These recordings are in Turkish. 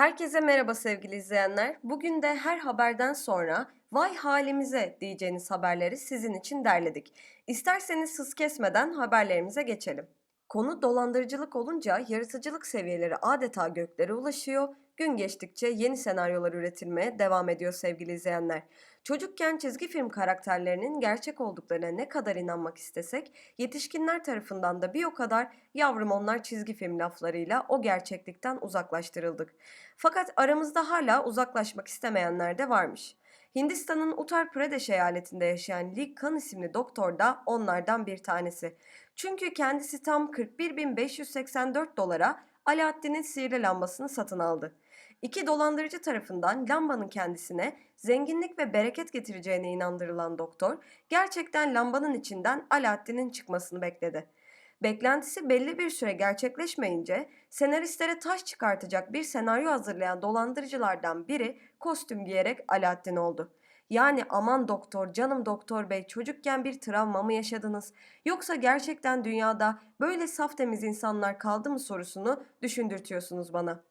Herkese merhaba sevgili izleyenler. Bugün de her haberden sonra vay halimize diyeceğiniz haberleri sizin için derledik. İsterseniz hız kesmeden haberlerimize geçelim. Konu dolandırıcılık olunca yaratıcılık seviyeleri adeta göklere ulaşıyor. Gün geçtikçe yeni senaryolar üretilmeye devam ediyor sevgili izleyenler. Çocukken çizgi film karakterlerinin gerçek olduklarına ne kadar inanmak istesek, yetişkinler tarafından da bir o kadar yavrum onlar çizgi film laflarıyla o gerçeklikten uzaklaştırıldık. Fakat aramızda hala uzaklaşmak istemeyenler de varmış. Hindistan'ın Uttar Pradesh eyaletinde yaşayan Lee Khan isimli doktor da onlardan bir tanesi. Çünkü kendisi tam 41.584 dolara Alaaddin'in sihirli lambasını satın aldı. İki dolandırıcı tarafından lambanın kendisine zenginlik ve bereket getireceğine inandırılan doktor, gerçekten lambanın içinden Alaaddin'in çıkmasını bekledi. Beklentisi belli bir süre gerçekleşmeyince senaristlere taş çıkartacak bir senaryo hazırlayan dolandırıcılardan biri kostüm giyerek Alaaddin oldu. Yani aman doktor, canım doktor bey çocukken bir travma mı yaşadınız? Yoksa gerçekten dünyada böyle saf temiz insanlar kaldı mı sorusunu düşündürtüyorsunuz bana.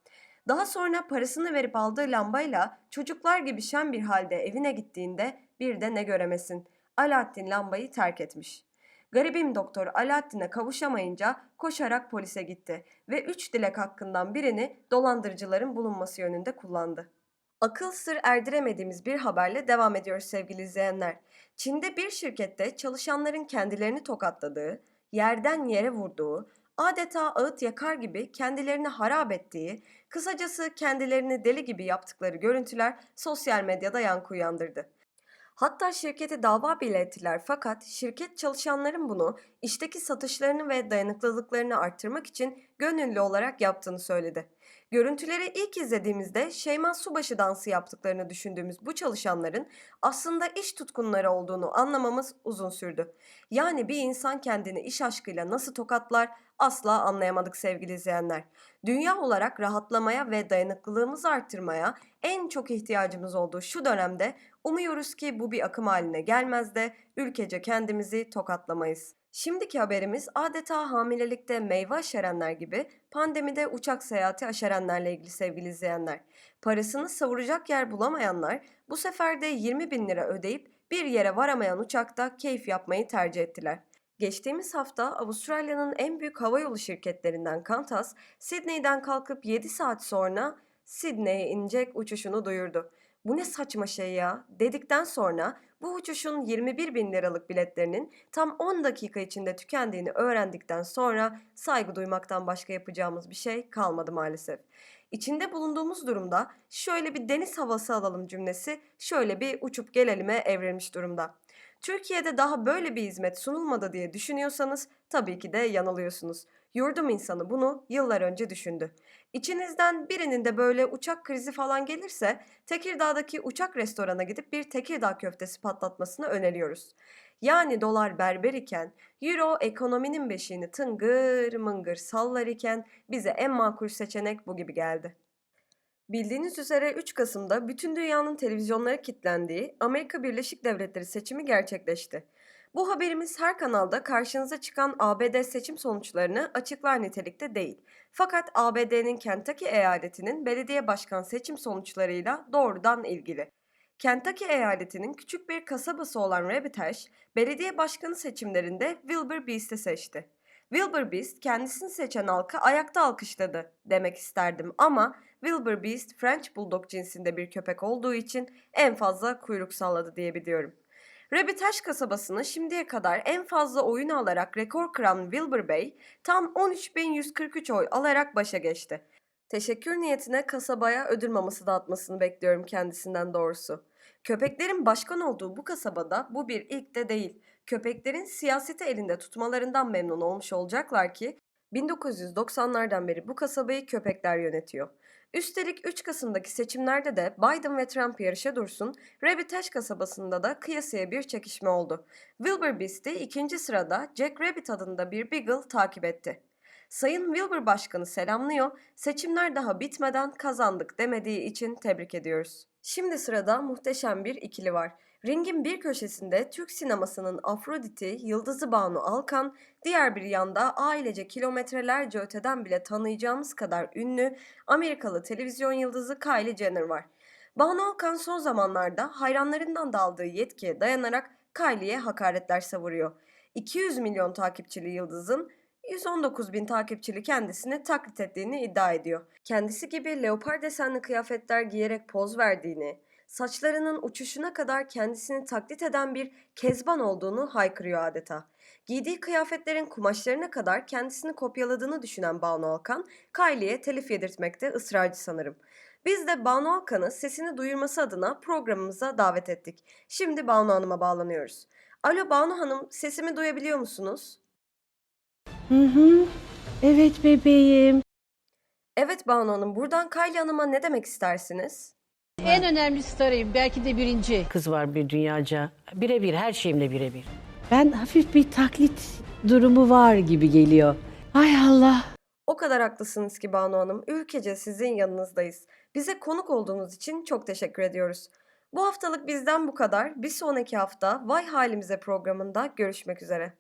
Daha sonra parasını verip aldığı lambayla çocuklar gibi şen bir halde evine gittiğinde bir de ne göremesin. Alaaddin lambayı terk etmiş. Garibim doktor Alaaddin'e kavuşamayınca koşarak polise gitti ve üç dilek hakkından birini dolandırıcıların bulunması yönünde kullandı. Akıl sır erdiremediğimiz bir haberle devam ediyoruz sevgili izleyenler. Çin'de bir şirkette çalışanların kendilerini tokatladığı, yerden yere vurduğu, adeta ağıt yakar gibi kendilerini harap ettiği, kısacası kendilerini deli gibi yaptıkları görüntüler sosyal medyada yankı uyandırdı. Hatta şirkete dava bile ettiler fakat şirket çalışanların bunu işteki satışlarını ve dayanıklılıklarını arttırmak için gönüllü olarak yaptığını söyledi. Görüntüleri ilk izlediğimizde Şeyma Subaşı dansı yaptıklarını düşündüğümüz bu çalışanların aslında iş tutkunları olduğunu anlamamız uzun sürdü. Yani bir insan kendini iş aşkıyla nasıl tokatlar asla anlayamadık sevgili izleyenler. Dünya olarak rahatlamaya ve dayanıklılığımızı arttırmaya en çok ihtiyacımız olduğu şu dönemde umuyoruz ki bu bir akım haline gelmez de ülkece kendimizi tokatlamayız. Şimdiki haberimiz adeta hamilelikte meyve aşerenler gibi pandemide uçak seyahati aşerenlerle ilgili sevgili izleyenler. Parasını savuracak yer bulamayanlar bu sefer de 20 bin lira ödeyip bir yere varamayan uçakta keyif yapmayı tercih ettiler. Geçtiğimiz hafta Avustralya'nın en büyük havayolu şirketlerinden Qantas, Sydney'den kalkıp 7 saat sonra Sydney'e inecek uçuşunu duyurdu. Bu ne saçma şey ya dedikten sonra bu uçuşun 21 bin liralık biletlerinin tam 10 dakika içinde tükendiğini öğrendikten sonra saygı duymaktan başka yapacağımız bir şey kalmadı maalesef. İçinde bulunduğumuz durumda şöyle bir deniz havası alalım cümlesi şöyle bir uçup gelalime evrilmiş durumda. Türkiye'de daha böyle bir hizmet sunulmadı diye düşünüyorsanız tabii ki de yanılıyorsunuz. Yurdum insanı bunu yıllar önce düşündü. İçinizden birinin de böyle uçak krizi falan gelirse Tekirdağ'daki uçak restorana gidip bir Tekirdağ köftesi patlatmasını öneriyoruz. Yani dolar berber iken, euro ekonominin beşiğini tıngır mıngır sallar iken bize en makul seçenek bu gibi geldi. Bildiğiniz üzere 3 Kasım'da bütün dünyanın televizyonlara kilitlendiği Amerika Birleşik Devletleri seçimi gerçekleşti. Bu haberimiz her kanalda karşınıza çıkan ABD seçim sonuçlarını açıklar nitelikte değil. Fakat ABD'nin Kentucky eyaletinin belediye başkan seçim sonuçlarıyla doğrudan ilgili. Kentucky eyaletinin küçük bir kasabası olan Rabbitash, belediye başkanı seçimlerinde Wilbur Beast'i seçti. Wilbur Beast kendisini seçen halka ayakta alkışladı demek isterdim ama Wilbur Beast French Bulldog cinsinde bir köpek olduğu için en fazla kuyruk salladı diyebiliyorum. Rabbitash kasabasını şimdiye kadar en fazla oyunu alarak rekor kıran Wilbur Bey tam 13.143 oy alarak başa geçti. Teşekkür niyetine kasabaya ödül maması dağıtmasını bekliyorum kendisinden doğrusu. Köpeklerin başkan olduğu bu kasabada bu bir ilk de değil. Köpeklerin siyaseti elinde tutmalarından memnun olmuş olacaklar ki 1990'lardan beri bu kasabayı köpekler yönetiyor. Üstelik 3 Kasım'daki seçimlerde de Biden ve Trump yarışa dursun, Rabbitash kasabasında da kıyasıya bir çekişme oldu. Wilbur Beast'i ikinci sırada Jack Rabbit adında bir Beagle takip etti. Sayın Wilbur Başkanı selamlıyor, seçimler daha bitmeden kazandık demediği için tebrik ediyoruz. Şimdi sırada muhteşem bir ikili var. Ringin bir köşesinde Türk sinemasının Afrodit'i Yıldızı Banu Alkan, diğer bir yanda ailece kilometrelerce öteden bile tanıyacağımız kadar ünlü Amerikalı televizyon yıldızı Kylie Jenner var. Banu Alkan son zamanlarda hayranlarından da aldığı yetkiye dayanarak Kylie'ye hakaretler savuruyor. 200 milyon takipçili yıldızın 119 bin takipçili kendisini taklit ettiğini iddia ediyor. Kendisi gibi leopar desenli kıyafetler giyerek poz verdiğini, saçlarının uçuşuna kadar kendisini taklit eden bir kezban olduğunu haykırıyor adeta. Giydiği kıyafetlerin kumaşlarına kadar kendisini kopyaladığını düşünen Banu Alkan, Kylie'ye telif yedirtmekte ısrarcı sanırım. Biz de Banu Alkan'ı sesini duyurması adına programımıza davet ettik. Şimdi Banu Hanım'a bağlanıyoruz. Alo Banu Hanım, sesimi duyabiliyor musunuz? Hı hı. Evet bebeğim. Evet Banu Hanım, buradan Kylie Hanım'a ne demek istersiniz? En önemli starıyım. Belki de birinci. Kız var bir dünyaca. Birebir her şeyimle birebir. Ben hafif bir taklit durumu var gibi geliyor. Ay Allah. O kadar haklısınız ki Banu Hanım. Ülkece sizin yanınızdayız. Bize konuk olduğunuz için çok teşekkür ediyoruz. Bu haftalık bizden bu kadar. Bir sonraki hafta Vay Halimize programında görüşmek üzere.